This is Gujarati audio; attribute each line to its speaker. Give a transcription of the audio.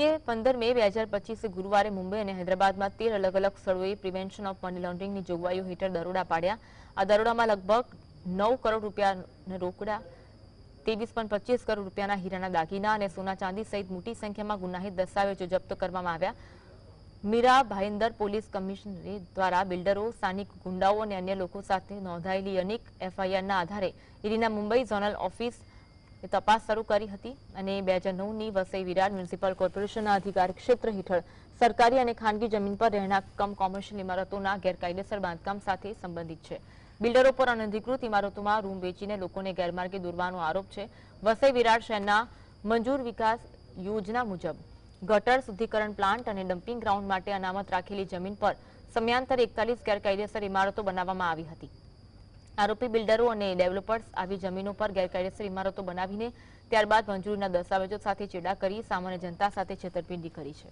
Speaker 1: પંદર મે બે હજાર પચીસે ગુરુવારે મુંબઈ અને હૈદરાબાદમાં તેર અલગ અલગ સ્થળોએ પ્રિવેન્શન ઓફ મની લોન્ડરિંગની જોગવાઈઓ હેઠળ દરોડા પાડ્યા. આ દરોડામાં લગભગ નવ કરોડ રૂપિયા રોકડા, ત્રેવીસ પોઈન્ટ પચીસ કરોડ રૂપિયાના હીરાના દાગીના અને સોના ચાંદી સહિત મોટી સંખ્યામાં ગુનાહિત દસ્તાવેજો જપ્ત કરવામાં આવ્યા. મીરા ભાઈન્દર પોલીસ કમિશનરી દ્વારા બિલ્ડરો, સ્થાનિક ગુંડાઓ અને અન્ય લોકો સાથે નોંધાયેલી અનેક એફઆઈઆરના આધારે ઈડીના મુંબઈ ઝોનલ ઓફિસ તપાસ શરૂ કરી હતી અને બે હજાર નવની વસઈ વિરાટ મ્યુનિસિપલ કોર્પોરેશનના અધિકાર ક્ષેત્ર હેઠળ સરકારી અને ખાનગી જમીન પર રહેણાંક કમ કોમર્શિયલ ઇમારતોના ગેરકાયદેસર બાંધકામ સાથે સંબંધિત છે. બિલ્ડરો પર અનધિકૃત ઇમારતોમાં રૂમ વેચીને લોકોને ગેરમાર્ગે દોરવાનો આરોપ છે. વસઈ વિરાટ શહેરના મંજૂર વિકાસ યોજના મુજબ ગટર શુદ્ધિકરણ પ્લાન્ટ અને ડમ્પિંગ ગ્રાઉન્ડ માટે અનામત રાખેલી જમીન પર સમયાંતરે એકતાલીસ ગેરકાયદેસર ઇમારતો બનાવવામાં આવી હતી. આરોપી બિલ્ડરો અને ડેવલપર્સ આવી જમીનો પર ગેરકાયદેસર ઇમારતો બનાવીને ત્યારબાદ મંજૂરીના દસ્તાવેજો સાથે ચેડા કરી સામાન્ય જનતા સાથે છેતરપિંડી કરી છે.